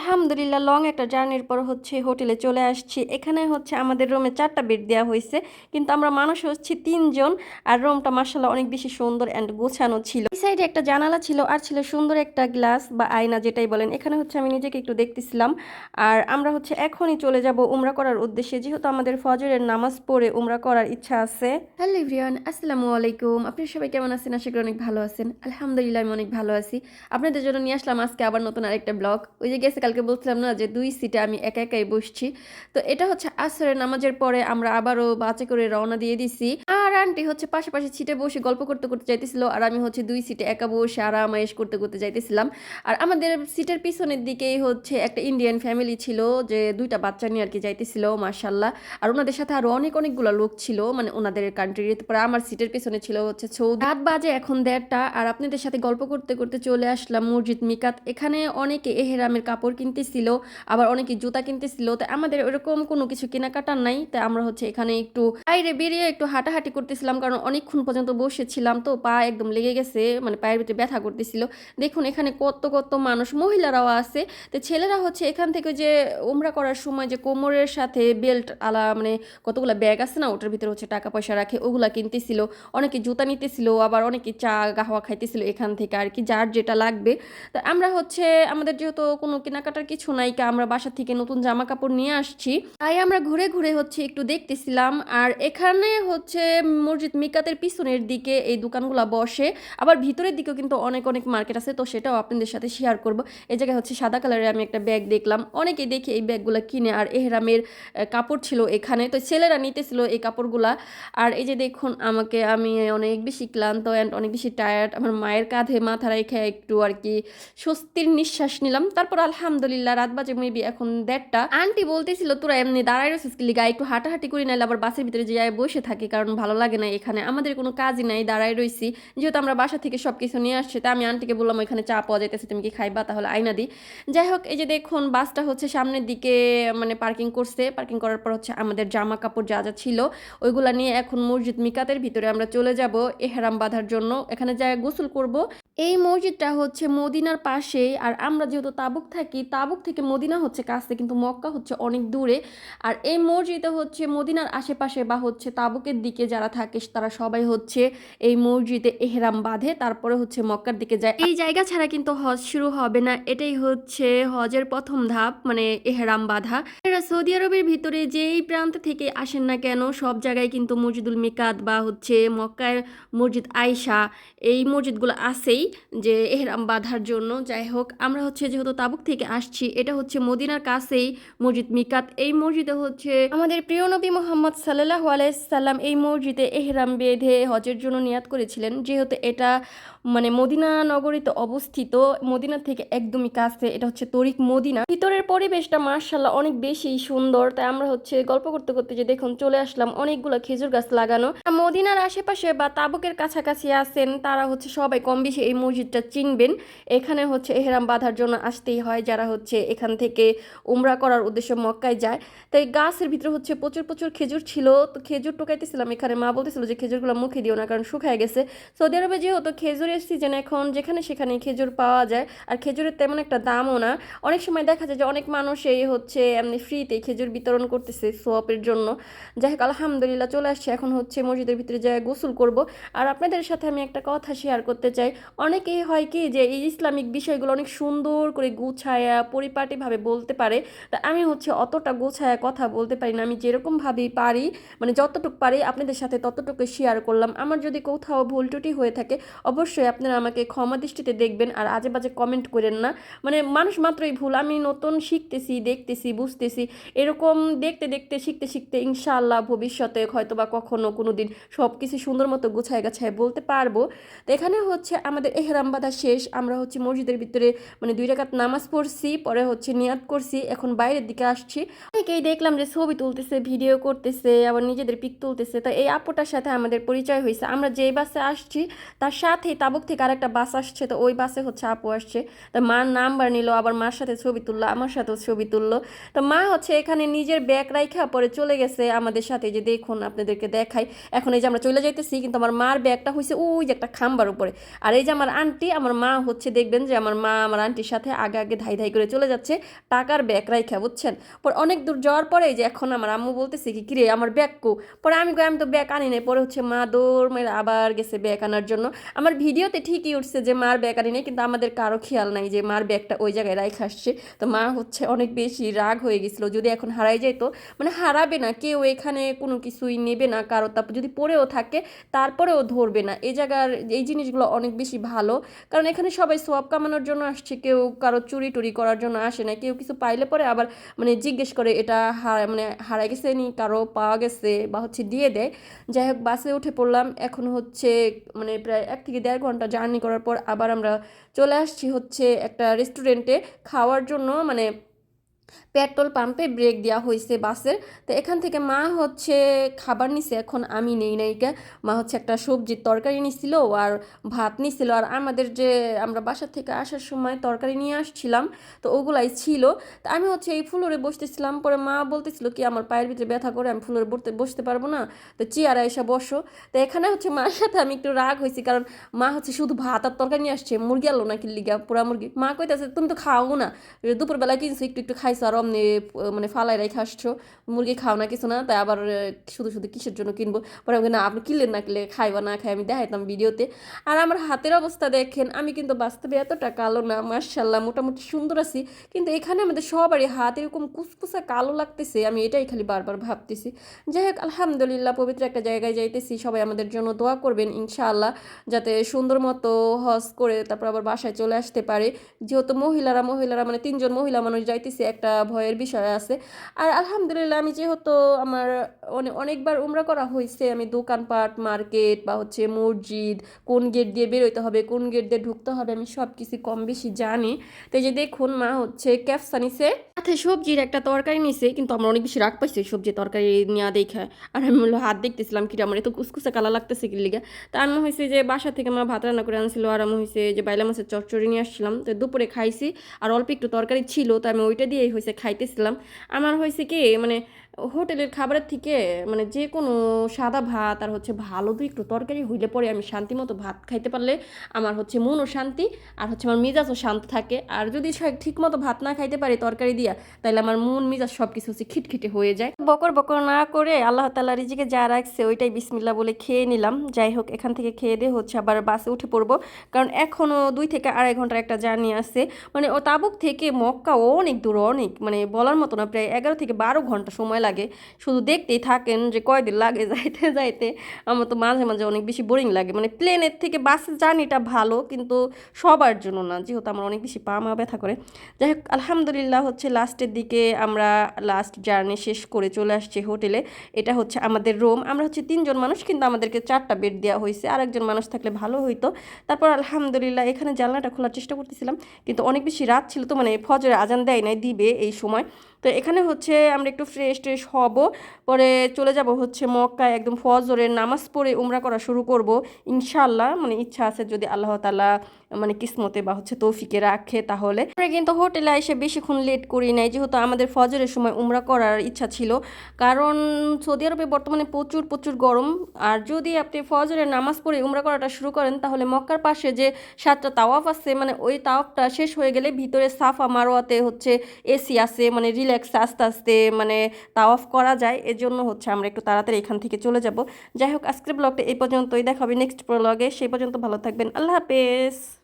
আলহামদুলিল্লাহ লং একটা জার্নির পর হচ্ছে হোটেলে চলে আসছি। এখানে হচ্ছে আমাদের রুমে চারটা বেড দেওয়া হয়েছে, কিন্তু আমরা মানুষ হচ্ছে তিনজন, আর রুমটা মার্শাল্লাহ অনেক বেশি সুন্দর অ্যান্ড গোছানো ছিল। এই সাইডে একটা জানালা ছিল, আর ছিল সুন্দর একটা গ্লাস বা আয়না যেটাই বলেন। এখানে হচ্ছে আমি নিজেকে একটু দেখতেছিলাম, আর আমরা হচ্ছে এখনই চলে যাব উমরা করার উদ্দেশ্যে। যেহেতু আমাদের ফজরের নামাজ পড়ে উমরা করার ইচ্ছা আছে। হ্যালো এভরিওয়ান, আসসালামু আলাইকুম। আপনি সবাই কেমন আছেন? আশা করি অনেক ভালো আছেন। আলহামদুলিল্লাহ, আমি অনেক ভালো আছি। আপনাদের জন্য নিয়ে আসলাম আজকে আবার নতুন আরেকটা ব্লগ ওই যে গেছে কালকে বলছিলাম না যে দুই সিটে আমি একা একাই বসছি। তো এটা হচ্ছে আসরের নামাজের পরে আমরা আবারও বাঁচে করে রওনা দিয়ে দিছি। আন্টি হচ্ছে পাশাপাশি সিটে বসে গল্প করতে করতে যাইতেছিল, আর আমি হচ্ছে দুই সিটে একা বসে আরাম আয়েশ করতে করতে যাইতেছিলাম। আর আমাদের সিটের পিছনের দিকেই হচ্ছে একটা ইন্ডিয়ান ফ্যামিলি ছিল, যে দুইটা বাচ্চা নিয়ে আর কি যাইতেছিল মার্শাল্লাহ আর ওনাদের সাথে আরও অনেক অনেকগুলো লোক ছিল মানে ওনাদের কান্ট্রির তারপরে আমার সিটের পিছনে ছিল হচ্ছে সৌদি। রাত বাজে এখন দেড়টা, আর আপনাদের সাথে গল্প করতে করতে চলে আসলাম মসজিদ মিকাত। এখানে অনেকে এহেরামের কাপড় কিনতেছিল, আবার অনেকে জুতা কিনতেছিল, তো আমাদের ওরকম কোনো কিছু কেনাকাটার নাই তাই আমরা হচ্ছে এখানে একটু বাইরে বেরিয়ে একটু হাঁটাহাঁটি করতেছিলাম, কারণ অনেকক্ষণ পর্যন্ত বসেছিলাম তো পা একদম লেগে গেছে মানে পায়ের ভিতরে ব্যথা করতেছিল। দেখুন, এখানে কত কত মানুষ, মহিলারাও আছে। তো ছেলেরা হচ্ছে এখান থেকে যে ওমরা করার সময় যে কোমরের সাথে বেল্ট আলা মানে কতগুলো ব্যাগ আছে না, ওটার ভিতরে হচ্ছে টাকা পয়সা রাখে, ওগুলা কিনতেছিল। অনেকে জুতা নিতেছিল, আবার অনেকে চা, গাহওয়া খাইতেছিল এখান থেকে আর কি, যার যেটা লাগবে। তা আমরা হচ্ছে, আমাদের যেহেতু কোনো কেনাকাটার কিছু নাই আমরা বাসা থেকে নতুন জামা কাপড় নিয়ে আসছি। তাই আমরা ঘুরে ঘুরে হচ্ছে একটু দেখতেছিলাম। আর এখানে হচ্ছে মসজিদ মিকাতের পিছনের দিকে এই দোকানগুলো বসে, আবার ভিতরের দিকেও কিন্তু অনেক অনেক মার্কেট আছে, তো সেটাও আপনাদের সাথে শেয়ার করব। এই জায়গায় হচ্ছে সাদা কালারের আমি একটা ব্যাগ দেখলাম। অনেকেই দেখি এই ব্যাগগুলো কিনে, আর এহরামের কাপড় ছিল এখানে। তো ছেলেরা নিতেছিল এই কাপড়গুলা। আর এই যে দেখুন, আমাকে আমি অনেক বেশি ক্লান্ত অ্যান্ড অনেক বেশি টায়ার্ড আমার মায়ের কাঁধে মাথা রেখে একটু আর কি স্বস্তির নিঃশ্বাস নিলাম। তারপর আলহামদুলিল্লাহ রাত বাজে মেবি এখন দেড়টা। আন্টি বলতেছিল, তোরা এমনি দাঁড়ায় রয়েছিস লিগা? একটু হাঁটাহাঁটি করি, নাইলে আবার বাসের ভিতরে যে বসে থাকি, কারণ ভালো লাগে না এখানে। আমাদের কোনো কাজই নাই, দাঁড়ায় রয়েছি যেহেতু আমরা বাসা থেকে সব কিছু নিয়ে আসছি, তা আমি আন্টিকে বললাম এখানে চা পাওয়া যাইতেছে, তুমি কি খাইবা? তাহলে আইনা দিই যাই হোক, এই যে দেখুন, বাসটা হচ্ছে সামনের দিকে মানে পার্কিং করছে। পার্কিং করার পর হচ্ছে আমাদের জামা কাপড় যা যা ছিল, ওইগুলা নিয়ে এখন মসজিদ মিকাতের ভিতরে আমরা চলে যাব এহরাম বাঁধার জন্য। এখানে যায় গোসল করব, এই মসজিদটা হচ্ছে মদিনার পাশে আর আমরা যেহেতু তাবুক থাকি, তাবুক থেকে মদিনা হচ্ছে কাছে, কিন্তু মক্কা হচ্ছে অনেক দূরে। আর এই মসজিদে হচ্ছে মদিনার আশেপাশে বা হচ্ছে তাবুকের দিকে যারা থাকে তারা সবাই হচ্ছে এই মসজিদে এহরাম বাঁধে, তারপরে হচ্ছে মক্কার দিকে যায়। এই জায়গা ছাড়া কিন্তু হজ শুরু হবে না, এটাই হচ্ছে হজের প্রথম ধাপ মানে এহরাম বাঁধা। এরা সৌদি আরবের ভিতরে যেই প্রান্ত থেকে আসেন না কেন, সব জায়গায় কিন্তু মসজিদুল মিকাত বা হচ্ছে মক্কার মসজিদ আয়সা এই মসজিদগুলো আছেই যে এহরাম বাঁধার জন্য। যাই হোক, আমরা হচ্ছে যেহেতু তাবুক থেকে আসছি, এটা হচ্ছে মদিনার কাছেই মসজিদ মিকাত। এই মসজিদে হচ্ছে আমাদের প্রিয় নবী মোহাম্মদ সাল্লাহ আলাইসাল্লাম এই মসজিদে এহরাম বেঁধে হজের জন্য নিয়াত করেছিলেন। যেহেতু এটা মানে মদিনা নগরীতে অবস্থিত, মদিনা থেকে একদমই কাছে, এটা হচ্ছে তরিক মদিনা। ভিতরের পরিবেশটা মার্শাল্লাহ অনেক বেশি সুন্দর। তাই আমরা হচ্ছে গল্প করতে করতে যে দেখুন চলে আসলাম অনেকগুলো খেজুর গাছ লাগানো। মদিনার আশেপাশে বা তাবুকের কাছাকাছি আছেন, তারা হচ্ছে সবাই কম বেশি এই মসজিদটা চিনবেন। এখানে হচ্ছে এহরাম বাঁধার জন্য আসতেই হয় যারা হচ্ছে এখান থেকে উমরা করার উদ্দেশ্যে মক্কায় যায়। তাই গাছের ভিতরে হচ্ছে প্রচুর প্রচুর খেজুর ছিল। তো খেজুর টোকাইতেছিলাম এখানে মা বলতেছিল যে খেজুরগুলো মুখে দিও না, কারণ শুকায় গেছে। সৌদি আরবে যেহেতু খেজুরের সিজন এখন, যেখানে সেখানে খেজুর পাওয়া যায়, আর খেজুরের তেমন একটা দামও না। অনেক সময় দেখা যায় যে অনেক মানুষ এই হচ্ছে এমনি ফ্রিতে খেজুর বিতরণ করতেছে সোয়াপের জন্য। যাই হোক, আলহামদুলিল্লাহ চলে আসছে। এখন হচ্ছে মসজিদের ভিতরে যায় গোসল করব। আর আপনাদের সাথে আমি একটা কথা শেয়ার করতে চাই। অনেকেই হয় কি যে এই ইসলামিক বিষয়গুলো অনেক সুন্দর করে গুছায়া পরিপাটিভাবে বলতে পারে। তা আমি হচ্ছে অতটা গোছায়া কথা বলতে পারি না। আমি যেরকমভাবেই পারি মানে যতটুকু পারি আপনাদের সাথে ততটুকু শেয়ার করলাম। আমার যদি কোথাও ভুল ত্রুটি হয়ে থাকে, অবশ্যই আপনারা আমাকে ক্ষমা দৃষ্টিতে দেখবেন আর আজে বাজে কমেন্ট করেন না। মানে মানুষ মাত্রই ভুল, আমি নতুন শিখতেছি, দেখতেছি, বুঝতেছি। এরকম দেখতে দেখতে, শিখতে শিখতে ইনশাআল্লাহ ভবিষ্যতে হয়তো বা কখনো কোনো দিন সব কিছু সুন্দর মতো গুছায় গাছায় বলতে পারব। তো এখানে হচ্ছে আমাদের এহরাম বাঁধা শেষ, আমরা হচ্ছে মসজিদের ভিতরে মানে দুই রাকাত নামাজ পড়ছি, পরে হচ্ছে নিয়াত করছি, এখন বাইরের দিকে আসছি। অনেকেই দেখলাম যে ছবি তুলতেছে ভিডিও করতেছে, আবার নিজেদের পিক তুলতেছে। তা এই আপুটার সাথে আমাদের পরিচয় হয়েছে। আমরা যেই বাসে আসছি, তার সাথেই তাবুক থেকে আরেকটা বাস আসছে। তো ওই বাসে হচ্ছে আপু আসছে। তো মার নাম্বার নিল, আবার মার সাথে ছবি তুললো, আমার সাথেও ছবি তুললো। তো মা হচ্ছে এখানে নিজের ব্যাগ রাইখা পরে চলে গেছে আমাদের সাথে। যে দেখুন, আপনাদেরকে দেখাই। এখন এই যে আমরা চলে যাইতেছি, কিন্তু আমার মার ব্যাগটা হয়েছে ওই যে একটা খাম্বার উপরে। আর এই যে আমার আন্টি, আমার মা হচ্ছে দেখবেন যে আমার মা আমার আন্টির সাথে আগে আগে ধাই ধাই করে চলে যাচ্ছে টাকার ব্যাগ রাইখা, বুঝছেন? পর অনেক দূর যাওয়ার পরে যে এখন আমার আম্মু বলতেছে কি, কিরে, আমার ব্যাগ কো? পরে আমি আমি তো ব্যাগ আনি পরে হচ্ছে মা দৌড় মেরে আবার গেছে ব্যাগ আনার জন্য। আমার ভিডিওতে ঠিকই উঠছে যে মার ব্যাগ আনি নাই, কিন্তু আমাদের কারও খেয়াল নাই যে মার ব্যাগটা ওই জায়গায় রাইখা আসছে। তো মা হচ্ছে অনেক বেশি রাগ হয়ে গেছিল, যদি এখন হারাই যেত মানে হারাবে না, কেউ এখানে কোনো কিছুই নেবে না, কারও তারপর যদি পড়েও থাকে, তারপরেও ধরবে না। এই জায়গার, এই জিনিসগুলো অনেক বেশি ভালো, কারণ এখানে সবাই সোয়াব কামানোর জন্য আসছে, কেউ কারও চুরি টুরি করার জন্য আসে না, কেউ কিছু পাইলে পরে আবার মানে জিজ্ঞেস করে এটা মানে হারাই গেছে নি, কারও পাওয়া গেছে বা হচ্ছে দিয়ে দেয়। যাই হোক, বাসে উঠে পড়লাম। এখন হচ্ছে মানে প্রায় এক থেকে দেড় ঘণ্টা জার্নি করার পর আবার আমরা চলে আসছি হচ্ছে একটা রেস্টুরেন্টে খাওয়ার জন্য মানে পেট্রোল পাম্পে ব্রেক দেওয়া হয়েছে বাসের। তো এখান থেকে মা হচ্ছে খাবার নিছে, এখন আমি নেই নাইকা মা হচ্ছে একটা সবজির তরকারি নিছিল আর ভাত নিছিল। আর আমাদের যে আমরা বাসা থেকে আসার সময় তরকারি নিয়ে আসছিলাম, তো ওগুলাই ছিল। তো আমি হচ্ছে এই ফ্লোরে বসতেছিলাম, পরে মা বলতেছিল কি, আমার পায়ের ভিতরে ব্যথা করে, আমি ফ্লোরে বসতে বসতে পারব না। তো চেয়ারে এসে বসো। তো এখানে হচ্ছে মার সাথে আমি একটু রাগ হয়েছি, কারণ মা হচ্ছে শুধু ভাত আর তরকারি নিয়ে আসছে, মুরগি আলো নাকি লিগা পুরা মুরগি? মা কইতাছে, তুমি তো খাও না। দুপুরবেলা কিনছো, একটু একটু খাইছো। আর অমনি মানে ফালাই রেখে আসছো, মুরগি খাও না কিছু না, তাই আবার শুধু শুধু কিসের জন্য কিনবো? পরে আমি না, আপনি কিনলেন না, কিনলে খাইবা না, খাই, আমি দেখাইতাম ভিডিওতে। আর আমার হাতের অবস্থা দেখেন, আমি কিন্তু বাস্তবে এতটা কালো না মার্শাল্লাহ মোটামুটি সুন্দর আছি। কিন্তু এখানে আমাদের সবারই হাত এরকম কুচকুচা কালো লাগতেছে, আমি এটাই খালি বারবার ভাবতেছি। যাই হোক, আলহামদুলিল্লাহ, পবিত্র একটা জায়গায় যাইতেছি, সবাই আমাদের জন্য দোয়া করবেন, ইনশাআল্লাহ, যাতে সুন্দর মতো হজ করে তারপর আবার বাসায় চলে আসতে পারে। যেহেতু মহিলারা মহিলারা মানে তিনজন মহিলা মানুষ যাইতেছে, একটা ভয়ের বিষয় আছে। আর আলহামদুলিল্লাহ আমি যেহেতু আমার অনে- অনেকবার উমরা করা হয়েছে আমি দোকানপাট, মার্কেট বা হচ্ছে মসজিদ, কোন গেট দিয়ে বেরোতে হবে, কোন গেট দিয়ে ঢুকতে হবে আমি সব কিছু কম বেশি জানি। তো যে দেখুন, মা হচ্ছে ক্যাপসা নিছে। সাথে সবজির একটা তরকারি নিছে, কিন্তু আমরা অনেক বেশি রাগ পাইছি সবজি তরকারি নেওয়া দেখে। আর আমি হলো হাত দেখতেছিলাম কি আমার এত কুসকুসে কালা লাগতেছে কি লিগা। তা আমি হয়েছে যে বাসা থেকে মা ভাত রান্না করে আনছিল, আর আমি হয়েছে যে বাইলা মাছের চচ্চড়ি নিয়ে আসছিলাম। তো দুপুরে খাইছি, আর অল্প একটু তরকারি ছিল, তো আমি ওইটা দিয়েই হয়েছে খাইতেছিলাম। আমার হয়েছে কি মানে হোটেলের খাবারের থেকে মানে যে কোনো সাদা ভাত আর হচ্ছে ভালো দুই একটু তরকারি হইলে পরে আমি শান্তি মতো ভাত খাইতে পারলে আমার হচ্ছে মনও শান্তি আর হচ্ছে আমার মেজাজও শান্ত থাকে। আর যদি ঠিক মতো ভাত না খাইতে পারি তরকারি দিয়া তাহলে আমার মন মেজাজ সব কিছু হচ্ছে খিটখিটে হয়ে যায়। বকর বকর না করে আল্লাহ তাল্লাহ রিজিকে যা রাখছে ওইটাই বিসমিল্লা বলে খেয়ে নিলাম। যাই হোক, এখান থেকে খেয়ে দিয়ে হচ্ছে আবার বাসে উঠে পড়ব। কারণ এখনও দুই থেকে আড়াই ঘণ্টার একটা জার্নি আছে। মানে ও তাবুক থেকে মক্কা অনেক দূর, অনেক মানে বলার মতো না, প্রায় এগারো থেকে বারো ঘণ্টা সময় লাগে। শুধু দেখতেই থাকেন যে কয়দিন লাগে যাইতে যাইতে। আমার তো মাঝে মাঝে অনেক বেশি বোরিং লাগে। মানে প্লেনের থেকে বাসের জার্নিটা ভালো, কিন্তু সবার জন্য না, যেহেতু আমার অনেক বেশি পা মা ব্যথা করে। যাই হোক, আলহামদুলিল্লাহ হচ্ছে লাস্টের দিকে আমরা লাস্ট জার্নি শেষ করে চলে আসছি হোটেলে এটা হচ্ছে আমাদের রুম আমরা হচ্ছে তিনজন মানুষ, কিন্তু আমাদেরকে চারটা বেড দেওয়া হয়েছে। আর একজন মানুষ থাকলে ভালো হইতো। তারপর আলহামদুলিল্লাহ এখানে জানলাটা খোলার চেষ্টা করতেছিলাম, কিন্তু অনেক বেশি রাত ছিল তো মানে ফজরে আজান দেয় নাই, দিবে এই সময়। তো এখানে হচ্ছে আমরা একটু ফ্রেশ ট্রেশ হব, পরে চলে যাব হচ্ছে মক্কায় একদম ফজরের নামাজ পড়ে উমরা করা শুরু করব। ইনশাল্লাহ মানে ইচ্ছা আছে যদি আল্লাহ তালা মানে কিসমতে বা হচ্ছে তৌফিকে রাখে তাহলে। আমরা কিন্তু হোটেলে এসে বেশিক্ষণ লেট করি নাই, যেহেতু আমাদের ফজরের সময় উমরা করার ইচ্ছা ছিল। কারণ সৌদি আরবে বর্তমানে প্রচুর প্রচুর গরম, আর যদি আপনি ফজরের নামাজ পড়ে উমরা করাটা শুরু করেন, তাহলে মক্কার পাশে যে সাতটা তাওয়াফ আছে মানে ওই তাওয়াফটা শেষ হয়ে গেলে ভিতরে সাফা মারোয়াতে হচ্ছে এসি আছে মানে রিল্যাক্স আস্তে আস্তে মানে তা অফ করা যায়। এজন্য হচ্ছে আমরা একটু তাড়াতাড়ি এখান থেকে চলে যাব। যাই হোক, আজকের ব্লগটা এই পর্যন্তই। দেখা হবে নেক্সট ব্লগে সেই পর্যন্ত ভালো থাকবেন। আল্লাহ হাফেজ।